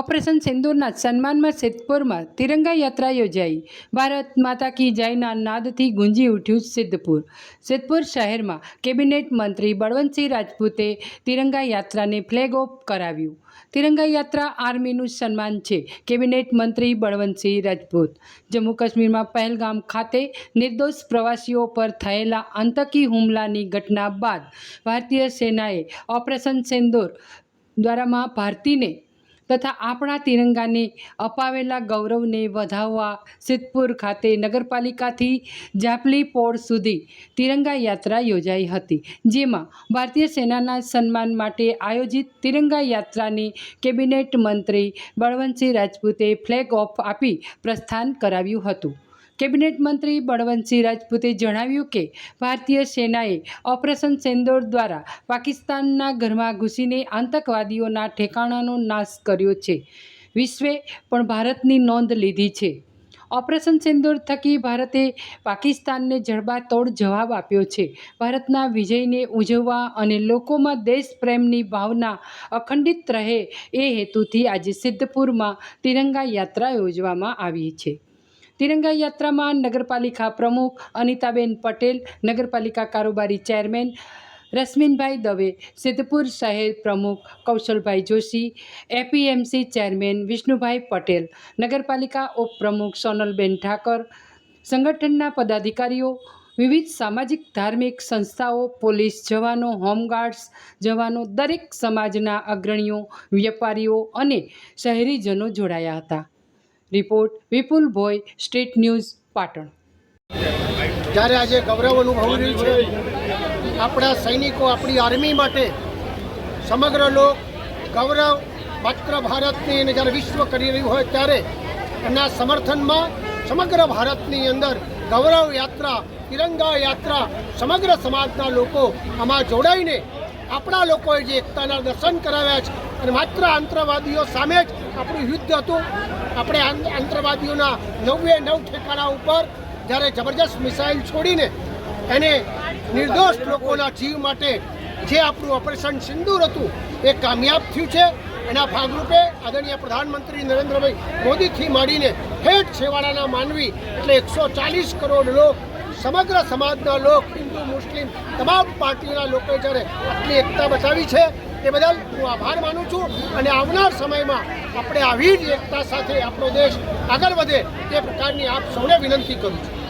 Operation સિંદૂરના સન્માનમાં સિદ્ધપુરમાં તિરંગા યાત્રા યોજાઈ. ભારત માતા કી જયના નાદથી ગુંજી ઉઠ્યું સિદ્ધપુર. સિદ્ધપુર શહેરમાં કેબિનેટ મંત્રી બળવંતસિંહ રાજપૂતે તિરંગા યાત્રાને ફ્લેગ ઓફ કરાવ્યું. તિરંગા યાત્રા આર્મીનું સન્માન છે કેબિનેટ મંત્રી બળવંતસિંહ રાજપૂત. જમ્મુ કાશ્મીરમાં પહેલગામ ખાતે નિર્દોષ પ્રવાસીઓ પર થયેલા આતંકી હુમલાની ઘટના બાદ ભારતીય સેનાએ ઓપરેશન સિંદૂર દ્વારામાં ભારતીને તથા આપણા તિરંગાને અપાવેલા ગૌરવને વધાવવા સિદ્ધપુર ખાતે નગરપાલિકાથી જાપલી પોળ સુધી તિરંગા યાત્રા યોજાઈ હતી, જેમાં ભારતીય સેનાના સન્માન માટે આયોજિત તિરંગા યાત્રાને કેબિનેટ મંત્રી બળવંતસિંહ રાજપૂતે ફ્લેગ ઓફ આપી પ્રસ્થાન કરાવ્યું હતું. કેબિનેટ મંત્રી બળવંતસિંહ રાજપૂતે જણાવ્યું કે, ભારતીય સેનાએ ઓપરેશન સેન્દોર દ્વારા પાકિસ્તાનના ઘરમાં ઘૂસીને આતંકવાદીઓના ઠેકાણાનો નાશ કર્યો છે. વિશ્વે પણ ભારતની નોંધ લીધી છે. ઓપરેશન સિંદૂર થકી ભારતે પાકિસ્તાનને જડબાતોડ જવાબ આપ્યો છે. ભારતના વિજયને ઉજવવા અને લોકોમાં દેશપ્રેમની ભાવના અખંડિત રહે એ હેતુથી આજે સિદ્ધપુરમાં તિરંગા યાત્રા યોજવામાં આવી છે. તિરંગા યાત્રામાં નગરપાલિકા પ્રમુખ અનિતાબેન પટેલ, નગરપાલિકા કારોબારી ચેરમેન રશ્મિનભાઈ દવે, સિદ્ધપુર શહેર પ્રમુખ કૌશલભાઈ જોશી, એપીએમસી ચેરમેન વિષ્ણુભાઈ પટેલ, નગરપાલિકા ઉપપ્રમુખ સોનલબેન ઠાકર, સંગઠનના પદાધિકારીઓ, વિવિધ સામાજિક ધાર્મિક સંસ્થાઓ, પોલીસ જવાનો, હોમગાર્ડ્સ જવાનો, દરેક સમાજના અગ્રણીઓ, વેપારીઓ અને શહેરીજનો જોડાયા હતા. રિપોર્ટ વિપુલ ભોય સ્ટ્રીટ ન્યૂઝ, પાટણ. જ્યારે આજે ગૌરવ અનુભવી રહ્યું છે, આપણા સૈનિકો આપણી આર્મી માટે સમગ્ર લોક ગૌરવ માત્ર ભારતની અને જ્યારે વિશ્વ કરી રહ્યું હોય ત્યારે એમના સમર્થનમાં સમગ્ર ભારતની અંદર ગૌરવ યાત્રા, તિરંગા યાત્રા, સમગ્ર સમાજના લોકો આમાં જોડાઈને આપણા લોકોએ જે એકતાના દર્શન કરાવ્યા છે અને માત્ર આંતરવાદીઓ સામે જ આપણું યુદ્ધ હતું. આપણે આંતરવાદીઓના નવે નવ ઠેકાણા ઉપર જ્યારે જબરજસ્ત મિસાઇલ છોડીને એને નિર્દોષ લોકોના જીવ માટે જે આપણું ઓપરેશન સિંદૂર હતું, એ કામયાબ થયું છે. એના ભાગરૂપે આદરણીય પ્રધાનમંત્રી નરેન્દ્રભાઈ મોદીથી માંડીને ઠેઠ છેવાડાના માનવી એટલે એકસો ચાલીસ કરોડ લોક, સમગ્ર સમાજના લોક, હિન્દુ, મુસ્લિમ, તમામ પાર્ટીના લોકોએ જ્યારે આટલી એકતા બચાવી છે એ બદલ હું આભાર માનું છું અને આવનાર સમયમાં આપણે આવી જ એકતા સાથે આપણો દેશ આગળ વધે તે પ્રકારની આપ સૌને વિનંતી કરું છું.